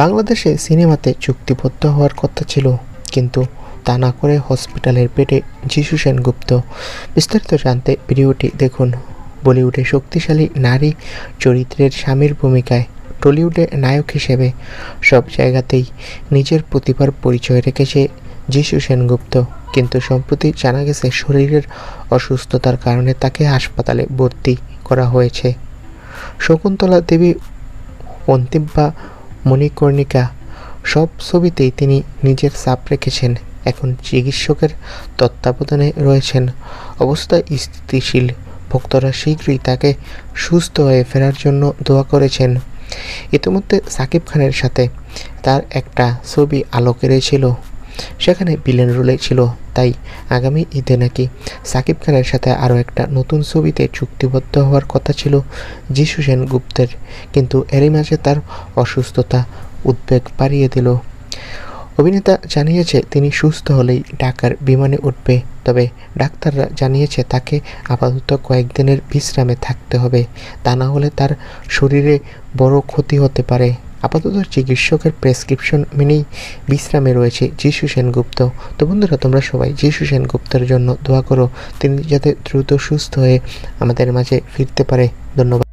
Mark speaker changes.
Speaker 1: বাংলাদেশে সিনেমাতে চুক্তিবদ্ধ হওয়ার কথা ছিল, কিন্তু তা না করে হসপিটালের পেটে যিশু সেনগুপ্ত। বিস্তারিত জানতে ভিডিওটি দেখুন। বলিউডে শক্তিশালী নারী চরিত্রের স্বামীর ভূমিকায় টলিউডে নায়ক হিসেবে সব জায়গাতেই নিজের প্রতিভার পরিচয় রেখেছে যিশু সেনগুপ্ত। কিন্তু সম্প্রতি জানা গেছে, শরীরের অসুস্থতার কারণে তাকে হাসপাতালে ভর্তি করা হয়েছে। শকুন্তলা দেবী অন্তিম বা মণিকর্ণিকা, সব ছবিতেই তিনি নিজের চাপ রেখেছেন। এখন চিকিৎসকের তত্ত্বাবধানে রয়েছেন অবস্থা স্থিতিশীল। ভক্তরা শীঘ্রই তাকে সুস্থ হয়ে ফেরার জন্য দোয়া করেছেন। ইতিমধ্যে সাকিব খানের সাথে তার একটা ছবি আলো ছিল সেখানে বিলেন রোলে ছিল, তাই আগামী ঈদে নাকি সাকিব খানের সাথে আরও একটা নতুন ছবিতে চুক্তিবদ্ধ হওয়ার কথা ছিল যিশু সেন গুপ্তের। কিন্তু এরই মাঝে তার অসুস্থতা উদ্বেগ বাড়িয়ে দিল। অভিনেতা জানিয়েছে, তিনি সুস্থ হলেই ঢাকার বিমানে উঠবে। তবে ডাক্তাররা জানিয়েছে, তাকে আপাতত কয়েকদিনের বিশ্রামে থাকতে হবে। তা না হলে তার শরীরে বড় ক্ষতি হতে পারে। আপাতত চিকিৎসকের প্রেসক্রিপশন মেনেই বিশ্রামে রয়েছে যিশু সেনগুপ্ত। তো বন্ধুরা, তোমরা সবাই যিশু সেনগুপ্তের জন্য দোয়া করো। তিনি যাতে দ্রুত সুস্থ হয়ে আমাদের মাঝে ফিরতে পারে। ধন্যবাদ।